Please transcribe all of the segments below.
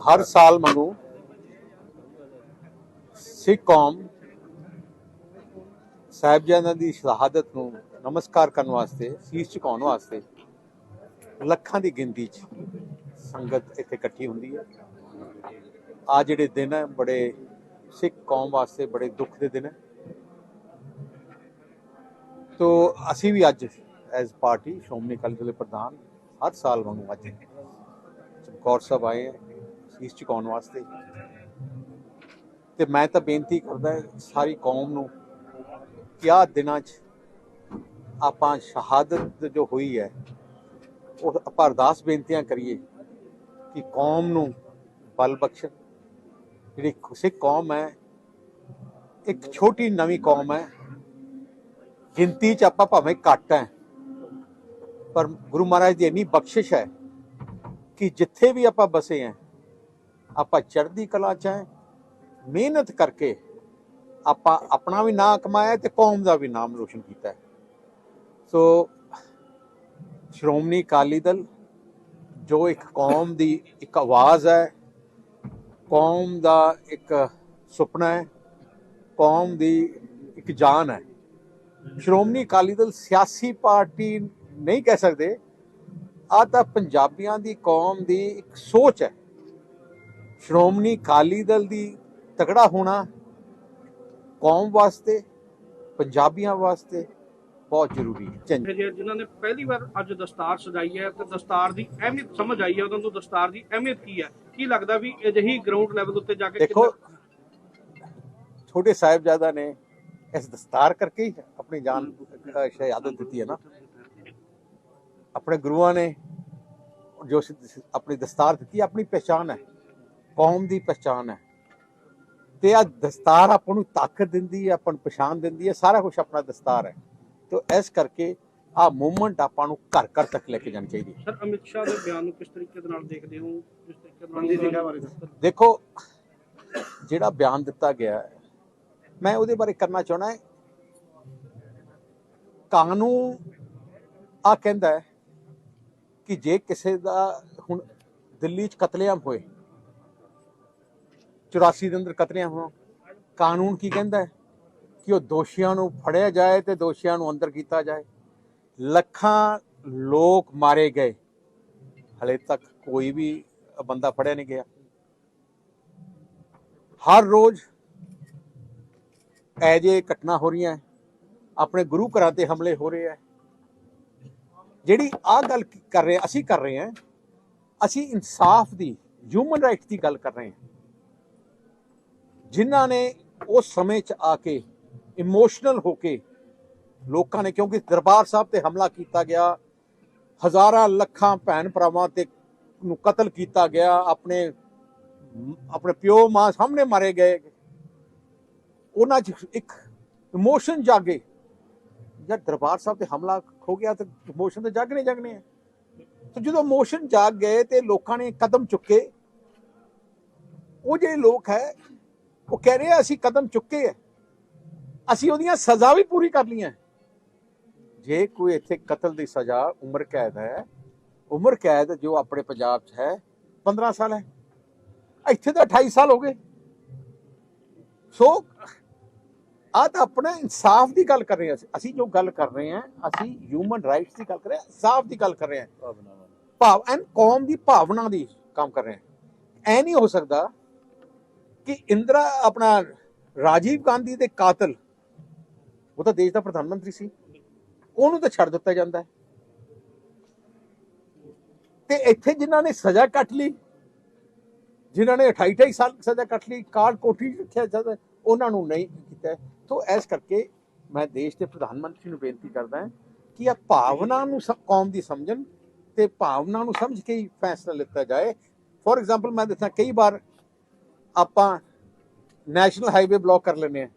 ਹਰ ਸਾਲ ਵਾਂਗੂ ਸਿੱਖ ਕੌਮ ਸਾਹਿਬਜ਼ਾਦਿਆਂ ਦੀ ਸ਼ਹਾਦਤ ਨੂੰ ਨਮਸਕਾਰ ਕਰਨ ਵਾਸਤੇ, ਸੀਸ ਝੁਕਾਉਣ ਵਾਸਤੇ ਲੱਖਾਂ ਦੀ ਗਿਣਤੀ 'ਚ ਸੰਗਤ ਇੱਥੇ ਇਕੱਠੀ ਹੁੰਦੀ ਹੈ। ਆ ਜਿਹੜੇ ਦਿਨ ਹੈ, ਬੜੇ ਸਿੱਖ ਕੌਮ ਵਾਸਤੇ ਬੜੇ ਦੁੱਖ ਦੇ ਦਿਨ ਹੈ। ਤੋ ਅਸੀਂ ਵੀ ਅੱਜ ਐਜ਼ ਪਾਰਟੀ ਸ਼੍ਰੋਮਣੀ ਅਕਾਲੀ ਦਲ ਦੇ ਪ੍ਰਧਾਨ ਹਰ ਸਾਲ ਵਾਂਗੂ ਅੱਜ ਚਮਕੌਰ ਸਾਹਿਬ ਆਏ ਹੈ ਸੀਸ ਵਾਸਤੇ। ਤੇ ਮੈਂ ਤਾਂ ਬੇਨਤੀ ਕਰਦਾ ਸਾਰੀ ਕੌਮ ਨੂੰ ਕਿ ਆਹ ਦਿਨਾਂ 'ਚ ਆਪਾਂ ਸ਼ਹਾਦਤ ਜੋ ਹੋਈ ਹੈ, ਉਹ ਆਪਾਂ ਅਰਦਾਸ ਬੇਨਤੀਆਂ ਕਰੀਏ ਕਿ ਕੌਮ ਨੂੰ ਬਲ ਬਖਸ਼ਣ। ਜਿਹੜੀ ਸਿੱਖ ਕੌਮ ਹੈ, ਇੱਕ ਛੋਟੀ ਨਵੀਂ ਕੌਮ ਹੈ, ਗਿਣਤੀ 'ਚ ਆਪਾਂ ਭਾਵੇਂ ਘੱਟ ਹੈ, ਪਰ ਗੁਰੂ ਮਹਾਰਾਜ ਦੀ ਇੰਨੀ ਬਖਸ਼ਿਸ਼ ਹੈ ਕਿ ਜਿੱਥੇ ਵੀ ਆਪਾਂ ਬਸੇ ਹਾਂ ਆਪਾਂ ਚੜ੍ਹਦੀ ਕਲਾ 'ਚ ਹੈ, ਮਿਹਨਤ ਕਰਕੇ ਆਪਾਂ ਆਪਣਾ ਵੀ ਨਾਂ ਕਮਾਇਆ ਤੇ ਕੌਮ ਦਾ ਵੀ ਨਾਮ ਰੋਸ਼ਨ ਕੀਤਾ। ਸੋ ਸ਼੍ਰੋਮਣੀ ਅਕਾਲੀ ਦਲ ਜੋ ਇੱਕ ਕੌਮ ਦੀ ਇੱਕ ਆਵਾਜ਼ ਹੈ, ਕੌਮ ਦਾ ਇੱਕ ਸੁਪਨਾ ਹੈ, ਕੌਮ ਦੀ ਇੱਕ ਜਾਨ ਹੈ। ਸ਼੍ਰੋਮਣੀ ਅਕਾਲੀ ਦਲ ਸਿਆਸੀ ਪਾਰਟੀ ਨਹੀਂ ਕਹਿ ਸਕਦੇ ਆ ਤਾਂ ਪੰਜਾਬੀਆਂ ਦੀ ਕੌਮ ਦੀ ਇੱਕ ਸੋਚ ਹੈ। ਸ਼੍ਰੋਮਣੀ ਅਕਾਲੀ ਦਲ ਦੀ ਤਕੜਾ ਹੋਣਾ ਕੌਮ ਵਾਸਤੇ ਪੰਜਾਬੀਆਂ ਵਾਸਤੇ ਬਹੁਤ ਜ਼ਰੂਰੀ ਹੈ। ਚੰਗਾ। ਇਹ ਜਿਹੇ ਜਿਨ੍ਹਾਂ ਨੇ ਪਹਿਲੀ ਵਾਰ ਅੱਜ ਦਸਤਾਰ ਸਜਾਈ ਹੈ ਤੇ ਦਸਤਾਰ ਦੀ ਅਹਿਮੀਅਤ ਸਮਝ ਆਈ ਹੈ ਉਹਨਾਂ ਨੂੰ ਦਸਤਾਰ ਦੀ ਅਹਿਮੀਅਤ ਕੀ ਹੈ? ਕੀ ਲੱਗਦਾ ਵੀ ਅਜਿਹੀ ਗਰਾਊਂਡ ਲੈਵਲ ਉੱਤੇ ਜਾ ਕੇ ਦੇਖੋ ਛੋਟੇ ਸਾਹਿਬਜ਼ਾਦਾ ਨੇ ਇਸ ਦਸਤਾਰ ਕਰਕੇ ਹੀ ਆਪਣੀ ਜਾਨ ਸ਼ਹਾਦਤ ਦਿੱਤੀ ਹੈ ਨਾ। ਆਪਣੇ ਗੁਰੂਆਂ ਨੇ ਜੋ ਆਪਣੀ ਦਸਤਾਰ ਦਿੱਤੀ ਆਪਣੀ ਪਛਾਣ ਹੈ। ਕੌਮ ਦੀ ਪਛਾਣ ਹੈ। ਤੇ ਆ ਦਸਤਾਰ ਆਪਾਂ ਨੂੰ ਤਾਕਤ ਦਿੰਦੀ ਹੈ ਆਪਾਂ ਨੂੰ ਪਛਾਣ ਦਿੰਦੀ ਹੈ ਸਾਰਾ ਕੁਝ ਆਪਣਾ ਦਸਤਾਰ ਹੈ। ਤੋ ਇਸ ਕਰਕੇ ਆ ਮੂਵਮੈਂਟ ਆਪਾਂ ਨੂੰ ਘਰ ਘਰ ਤੱਕ ਲੈ ਕੇ ਜਾਣੀ ਚਾਹੀਦੀ ਹੈ। ਸਰ ਅਮਿਤ ਸ਼ਾਹ ਦੇ ਬਿਆਨ ਨੂੰ ਕਿਸ ਤਰੀਕੇ ਦੇ ਨਾਲ ਦੇਖਦੇ ਹੋ? ਕਿਸ ਤਰੀਕੇ ਨਾਲ ਦੇਖੋ ਜਿਹੜਾ ਬਿਆਨ ਦਿੱਤਾ ਗਿਆ ਹੈ, ਮੈਂ ਉਹਦੇ ਬਾਰੇ ਕਰਨਾ ਚਾਹਣਾ ਹੈ। ਕਾਨੂੰਨ ਆ ਕਹਿੰਦਾ ਹੈ ਕਿ ਜੇ ਕਿਸੇ ਦਾ ਹੁਣ ਦਿੱਲੀ 'ਚ ਕਤਲੇਆਮ ਹੋਏ 84 ਦੇ ਅੰਦਰ ਕਤਲੇਆਮ ਹੋ ਕਾਨੂੰਨ ਕੀ ਕਹਿੰਦਾ ਹੈ? ਕਿ ਉਹ ਦੋਸ਼ੀਆਂ ਨੂੰ ਫੜਿਆ ਜਾਏ ਤੇ ਦੋਸ਼ੀਆਂ ਨੂੰ ਅੰਦਰ ਕੀਤਾ ਜਾਏ। ਲੱਖਾਂ ਲੋਕ ਮਾਰੇ ਗਏ। ਹਲੇ ਤੱਕ ਕੋਈ ਵੀ ਬੰਦਾ ਫੜਿਆ ਨਹੀਂ ਗਿਆ। ਹਰ ਰੋਜ਼ ਐਜੇ ਘਟਨਾ ਹੋ ਰਹੀਆਂ ਆਪਣੇ ਗੁਰੂ ਘਰਾਂ ਤੇ ਹਮਲੇ ਹੋ ਰਹੇ ਹੈ। ਜਿਹੜੀ ਆ ਗੱਲ ਕਰ ਰਹੇ ਅਸੀਂ ਕਰ ਰਹੇ ਹਾਂ, ਅਸੀਂ ਇਨਸਾਫ ਦੀ ਹਿਊਮਨ ਰਾਈਟਸ ਦੀ ਗੱਲ ਕਰ ਰਹੇ ਹਾਂ। ਜਿਨ੍ਹਾਂ ਨੇ ਉਸ ਸਮੇਂ 'ਚ ਆ ਕੇ ਇਮੋਸ਼ਨਲ ਹੋ ਕੇ ਲੋਕਾਂ ਨੇ, ਕਿਉਂਕਿ ਦਰਬਾਰ ਸਾਹਿਬ ਤੇ ਹਮਲਾ ਕੀਤਾ ਗਿਆ, ਹਜ਼ਾਰਾਂ ਲੱਖਾਂ ਭੈਣ ਭਰਾਵਾਂ ਤੇ ਨੂੰ ਕਤਲ ਕੀਤਾ ਗਿਆ, ਆਪਣੇ ਆਪਣੇ ਪਿਓ ਮਾਂ ਸਾਹਮਣੇ ਮਾਰੇ ਗਏ। ਉਹਨਾਂ 'ਚ ਇੱਕ ਇਮੋਸ਼ਨ ਜਾਗੇ। ਜਦ ਦਰਬਾਰ ਸਾਹਿਬ ਤੇ ਹਮਲਾ ਹੋ ਗਿਆ ਤੇ ਇਮੋਸ਼ਨ ਤੇ ਜਾਗਣੇ ਜਾਗਣੇ ਆ। ਤੇ ਜਦੋਂ ਇਮੋਸ਼ਨ ਜਾਗ ਗਏ ਤੇ ਲੋਕਾਂ ਨੇ ਕਦਮ ਚੁੱਕੇ, ਉਹ ਜਿਹੜੇ ਲੋਕ ਹੈ ਉਹ ਕਹਿ ਰਹੇ ਅਸੀਂ ਕਦਮ ਚੁੱਕੇ ਆ ਅਸੀਂ ਉਹਦੀਆਂ ਸਜ਼ਾ ਵੀ ਪੂਰੀ ਕਰ ਲਈਆਂ ਜੇ ਕੋਈ ਇੱਥੇ ਕਤਲ ਦੀ ਸਜ਼ਾ ਉਮਰ ਕੈਦ ਹੈ ਉਮਰ ਕੈਦ ਜੋ ਆਪਣੇ ਪੰਜਾਬ 'ਚ ਹੈ 15 ਸਾਲ ਹੈ ਇੱਥੇ ਤਾਂ 28 ਸਾਲ ਹੋ ਗਏ। ਸੋ ਆ ਤਾਂ ਆਪਣਾ ਇਨਸਾਫ ਦੀ ਗੱਲ ਕਰ ਰਹੇ ਹਾਂ ਅਸੀਂ। ਅਸੀਂ ਜੋ ਗੱਲ ਕਰ ਰਹੇ ਹਾਂ ਅਸੀਂ ਹਿਊਮਨ ਰਾਈਟਸ ਦੀ ਗੱਲ ਕਰ ਰਹੇ ਹਾਂ ਇਨਸਾਫ ਦੀ ਗੱਲ ਕਰ ਰਹੇ ਹਾਂ ਭਾਵ ਐਨ ਕੌਮ ਦੀ ਭਾਵਨਾ ਦੀ ਕੰਮ ਕਰ ਰਹੇ ਹਾਂ ਐ ਨਹੀਂ ਹੋ ਸਕਦਾ ਕਿ ਇੰਦਰਾ ਆਪਣਾ ਰਾਜੀਵ ਗਾਂਧੀ ਦੇ ਕਾਤਲ, ਉਹ ਤਾਂ ਦੇਸ਼ ਦਾ ਪ੍ਰਧਾਨ ਮੰਤਰੀ ਸੀ, ਉਹਨੂੰ ਤਾਂ ਛੱਡ ਦਿੱਤਾ ਜਾਂਦਾ ਤੇ ਇੱਥੇ ਜਿਨ੍ਹਾਂ ਨੇ ਸਜ਼ਾ ਕੱਟ ਲਈ, ਜਿਨ੍ਹਾਂ ਨੇ 28 28 ਸਾਲ ਸਜ਼ਾ ਕੱਟ ਲਈ ਕਾਰ ਕੋਠੀ ਰੱਖਿਆ ਜਾਂਦਾ, ਉਹਨਾਂ ਨੂੰ ਨਹੀਂ ਕੀਤਾ ਤੋਂ ਇਸ ਕਰਕੇ ਮੈਂ ਦੇਸ਼ ਦੇ ਪ੍ਰਧਾਨ ਮੰਤਰੀ ਨੂੰ ਬੇਨਤੀ ਕਰਦਾ ਕਿ ਇਹ ਭਾਵਨਾ ਨੂੰ ਕੌਮ ਦੀ ਸਮਝਣ ਤੇ ਭਾਵਨਾ ਨੂੰ ਸਮਝ ਕੇ ਹੀ ਫੈਸਲਾ ਲਿੱਤਾ ਜਾਏ। ਫੋਰ ਐਗਜ਼ਾਮਪਲ ਮੈਂ ਦੱਸਾਂ ਕਈ ਵਾਰ ਆਪਾਂ ਨੈਸ਼ਨਲ ਹਾਈਵੇ ਬਲੌਕ ਕਰ ਲੈਂਦੇ ਆ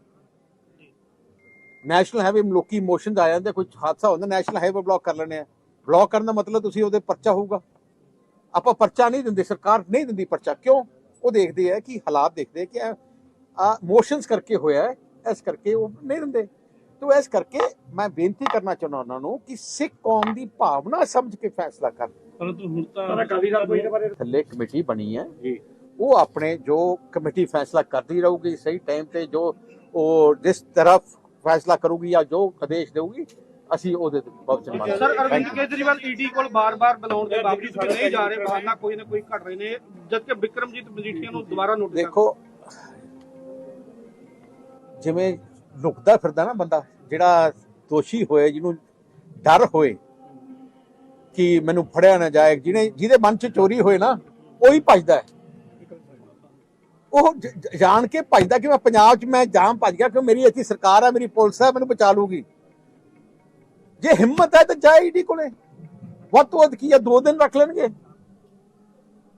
ਨੈਸ਼ਨਲ ਹਾਈਵੇ ਲੋਕੀ ਇਮੋਸ਼ਨਸ ਆ ਜਾਂਦੇ ਕੋਈ ਹਾਦਸਾ ਹੁੰਦਾ ਨੈਸ਼ਨਲ ਹਾਈਵੇ ਬਲੌਕ ਕਰ ਲੈਂਦੇ ਆ ਬਲੌਕ ਕਰਨ ਦਾ ਮਤਲਬ ਤੁਸੀਂ ਉਹਦੇ ਪਰਚਾ ਹੋਊਗਾ। ਆਪਾਂ ਪਰਚਾ ਨਹੀਂ ਦਿੰਦੇ ਸਰਕਾਰ ਨਹੀਂ ਦਿੰਦੀ ਪਰਚਾ। ਕਿਉਂ? ਉਹ ਦੇਖਦੇ ਆ ਕਿ ਹਾਲਾਤ ਦੇਖਦੇ ਆ ਕਿ ਆ ਮੋਸ਼ਨਸ ਕਰਕੇ ਹੋਇਆ ਹੈ ਇਸ ਕਰਕੇ ਉਹ ਨਹੀਂ ਦਿੰਦੇ। ਤੋ ਇਸ ਕਰਕੇ ਮੈਂ ਬੇਨਤੀ ਕਰਨਾ ਚਾਹੁੰਦਾ ਉਹਨਾਂ ਨੂੰ ਕਿ ਸਿੱਖ ਕੌਮ ਦੀ ਭਾਵਨਾ ਸਮਝ ਕੇ ਫੈਸਲਾ ਕਰਨ। ਪਰੰਤੂ ਹੁਣ ਤਾਂ ਥੱਲੇ ਕਮੇਟੀ ਬਣੀ ਹੈ। ਜੀ। ਉਹ ਆਪਣੇ ਜੋ ਕਮੇਟੀ ਫੈਸਲਾ ਕਰਦੀ ਰਹੂਗੀ ਸਹੀ ਟਾਈਮ ਤੇ ਜੋ ਉਹ ਜਿਸ ਤਰਫ ਫੈਸਲਾ ਕਰੂਗੀ ਜਾਂ ਜੋ ਆਦੇਸ਼ ਦੇਊਗੀ ਅਸੀਂ ਉਹਦੇ ਤੇ ਵਚਨ ਮੰਨਾਂਗੇ ਸਰ ਅਰਵਿੰਦ. ਕੇਜਰੀਵਾਲ ਈਡੀ ਕੋਲ ਬਾਰ-ਬਾਰ ਬੁਲਾਉਣ ਦੇ ਬਾਵਜੂਦ ਵੀ ਨਹੀਂ ਜਾ ਰਹੇ ਬਹਾਨਾ ਕੋਈ ਨਾ ਕੋਈ ਘਟ ਰਹੇ ਨੇ ਜਦਕਿ ਵਿਕਰਮਜੀਤ ਮਜੀਠੀਆ ਨੂੰ ਦੁਬਾਰਾ ਨੋਟਿਸ ਦੇਖੋ ਜਿਵੇਂ ਲੁਕਦਾ ਫਿਰਦਾ ਨਾ ਬੰਦਾ ਜਿਹੜਾ ਦੋਸ਼ੀ ਹੋਏ ਜਿਹਨੂੰ ਡਰ ਹੋਏ ਕਿ ਮੈਨੂੰ ਫੜਿਆ ਨਾ ਜਾਏ ਜਿਹਨੇ ਜਿਹਦੇ ਮਨ 'ਚ ਚੋਰੀ ਹੋਏ ਨਾ ਉਹੀ ਭੱਜਦਾ ਹੈ। ਉਹ ਜਾਣ ਕੇ ਭੱਜਦਾ ਕਿ ਮੈਂ ਪੰਜਾਬ 'ਚ, ਮੈਂ ਜਾਮ ਭੱਜ ਗਿਆ ਕਿ ਮੇਰੀ ਇੱਥੇ ਸਰਕਾਰ ਹੈ ਮੇਰੀ ਪੁਲਿਸ ਹੈ ਮੈਨੂੰ ਬਚਾ ਲੂਗੀ? ਜੇ ਹਿੰਮਤ ਹੈ ਤਾਂ ਜਾਏ ਈਡੀ ਕੋਲੇ। ਵੱਧ ਤੋਂ ਵੱਧ ਕੀ ਆ, ਦੋ ਦਿਨ ਰੱਖ ਲੈਣਗੇ।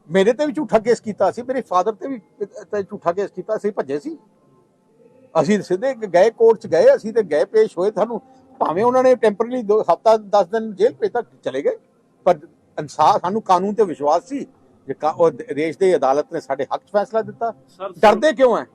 ਮੇਰੇ ਤੇ ਵੀ ਝੂਠਾ ਕੇਸ ਕੀਤਾ ਸੀ, ਮੇਰੇ ਫਾਦਰ ਤੇ ਵੀ ਤੇ ਝੂਠਾ ਕੇਸ ਕੀਤਾ ਸੀ, ਭੱਜੇ ਸੀ। ਅਸੀਂ ਸਿੱਧੇ ਗਏ ਕੋਰਟ ਚ ਗਏ, ਅਸੀਂ ਤੇ ਗਏ ਪੇਸ਼ ਹੋਏ ਤੁਹਾਨੂੰ ਭਾਵੇਂ ਉਹਨਾਂ ਨੇ ਟੈਂਪਰਰੀ ਹਫਤਾ 10 ਦਿਨ ਜੇਲ੍ਹ ਭੇਜ ਤੱਕ ਚਲੇ ਗਏ। ਪਰ ਇਨਸਾਫ ਸਾਨੂੰ ਕਾਨੂੰਨ ਤੇ ਵਿਸ਼ਵਾਸ ਸੀ ਜੇ ਕਾ- ਉਹ ਦੇਸ਼ ਦੀ ਅਦਾਲਤ ਨੇ ਸਾਡੇ ਹੱਕ 'ਚ ਫੈਸਲਾ ਦਿੱਤਾ। ਡਰਦੇ ਕਿਉਂ ਹੈ